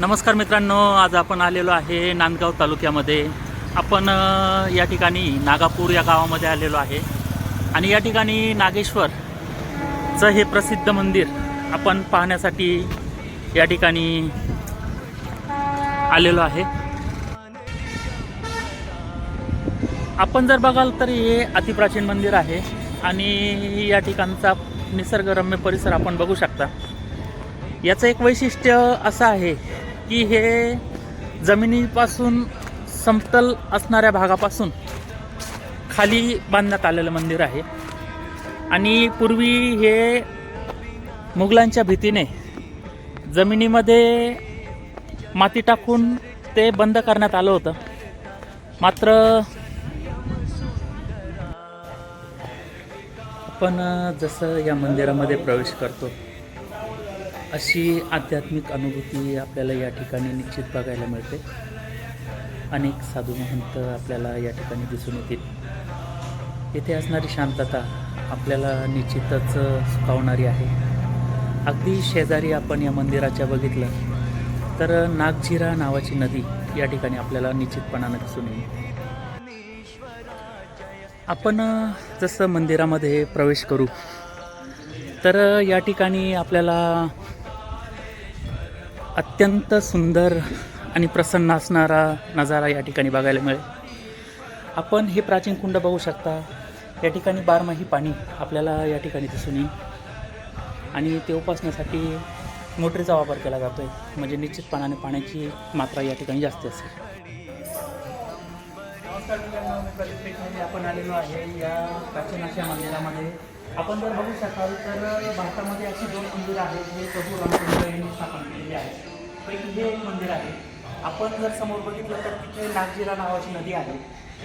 नमस्कार मित्रांनो आज आपण आलेलो आहे नांदगाव तालुक्यामध्ये. आपण या ठिकाणी नागापूर या गावामध्ये आलेलो आहे. आणि या ठिकाणी नागेश्वरचं हे प्रसिद्ध मंदिर आपण पाहण्यासाठी या ठिकाणी आलेलो आहे. आपण जर बघाल तर हे अतिप्राचीन मंदिर आहे. आणि या ठिकाणचा निसर्गरम्य परिसर आपण बघू शकता. याचं एक वैशिष्ट्य असं आहे की हे जमिनीपासून समतल असणाऱ्या भागापासून खाली बांधण्यात आलेलं मंदिर आहे. आणि पूर्वी हे मुघलांच्या भीतीने जमिनीमध्ये माती टाकून ते बंद करण्यात आलं होतं. मात्र आपण जसं या मंदिरामध्ये प्रवेश करतो अशी आध्यात्मिक अनुभूती आपल्याला या ठिकाणी निश्चित बघायला मिळते. अनेक साधू महंत आपल्याला या ठिकाणी दिसून येतील. येथे असणारी शांतता आपल्याला निश्चितच सुखावणारी आहे. अगदी शेजारी आपण या मंदिराच्या बघितलं तर नागझिरा नावाची नदी या ठिकाणी आपल्याला निश्चितपणानं दिसून येईल. आपण जसं मंदिरामध्ये प्रवेश करू तर या ठिकाणी आपल्याला अत्यंत सुंदर आणि प्रसन्न असणारा नजारा या ठिकाणी बघायला मिळेल. आपण हे प्राचीन कुंड बघू शकता. या ठिकाणी बारमाही पाणी आपल्याला या ठिकाणी दिसून येईल. आणि ते उपासण्यासाठी मोटरीचा वापर केला जातो आहे म्हणजे निश्चितपणाने पाण्याची मात्रा या ठिकाणी जास्त असेल. आपण आलेलो आहे या प्राचीन अशा मंदिरामध्ये आपण जर बघू शकाल तर भारतामध्ये अशी दोन मंदिरं आहेत जे प्रभू रामचंद्र यांनी स्थापन केलेली पैकी हे एक मंदिर आहे. आपण जर समोर बघितलं तर तिथे नागजिरा नावाची नदी आहे.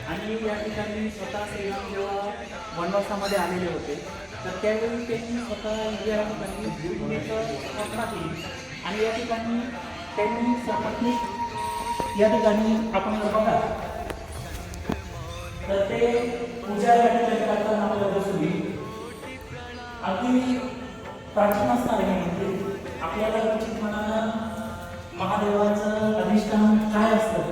आणि या ठिकाणी स्वतः श्रीराम जेव्हा वनवासामध्ये आलेले होते तर त्यावेळी त्यांनी स्वतः या ठिकाणी स्थापना केली. आणि या ठिकाणी त्यांनी सर्वांनी या ठिकाणी आपण जर बघा तर ते पूजा या ठिकाणी करताना आपल्याला दिसून येईल. अगदी प्राचीन असणार आहे म्हणजे आपल्याला निश्चित मनानं महादेवाचं अधिष्ठान काय असतं?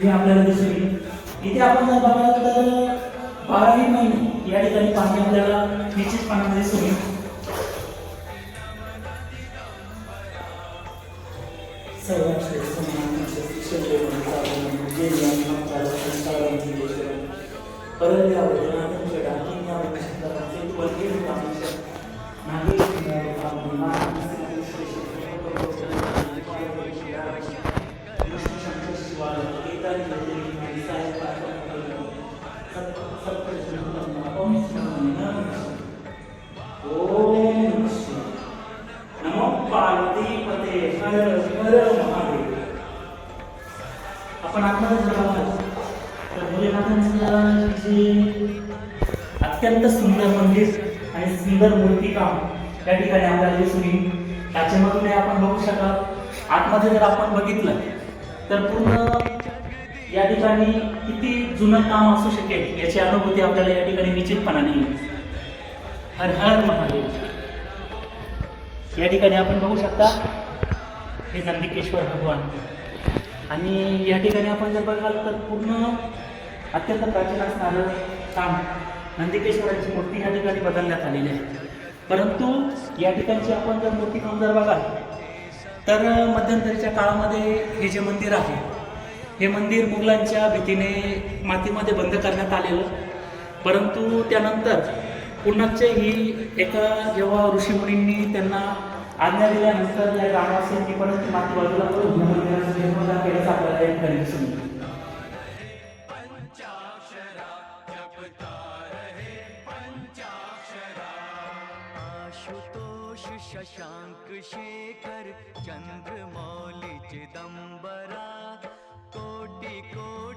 हे आपल्याला दिसून येईल. इथे आपण जर बघाल तर बाराही महिने या ठिकाणी पाणी आपल्याला निश्चितपणाने दिसून येईल. सर्वांचे परत आपण आत्महत्या जर तर भोलेनाथांचं जे अत्यंत सुंदर मंदिर आणि सुंदर मूर्तिकाम या ठिकाणी आपल्याला दिसून येईल. त्याच्यामधून आपण बघू शकाल आतमध्ये जर आपण बघितलं तर पूर्ण या ठिकाणी किती जुनं काम असू शकेल याची अनुभूती आपल्याला या ठिकाणी निश्चितपणाने येईल. हर हर महादेव. या ठिकाणी आपण बघू शकता हे नंदिकेश्वर भगवान. आणि या ठिकाणी आपण जर बघाल तर पूर्ण अत्यंत प्राचीन असणारं काम नंदिकेश्वराची मूर्ती या ठिकाणी बदलण्यात आलेली आहे. परंतु या ठिकाणची आपण जर मूर्तिकाम जर बघाल तर मध्यंतरीच्या काळामध्ये हे जे मंदिर आहे हे मंदिर मुघलांच्या भीतीने मातीमध्ये बंद करण्यात आलेलं. परंतु त्यानंतर पुन्हाचे ही एका जेव्हा ऋषीमुनींनी त्यांना आज्ञा दिल्यानंतर या ग्रामवासियांनी परत माती बाजूला करून मंदिराचं जीर्णोद्धार केल्याचं आपल्याला या ठिकाणी दिसून येईल. शशांक शेखर चंद्रमौली चिदंबरा कोटी कोटी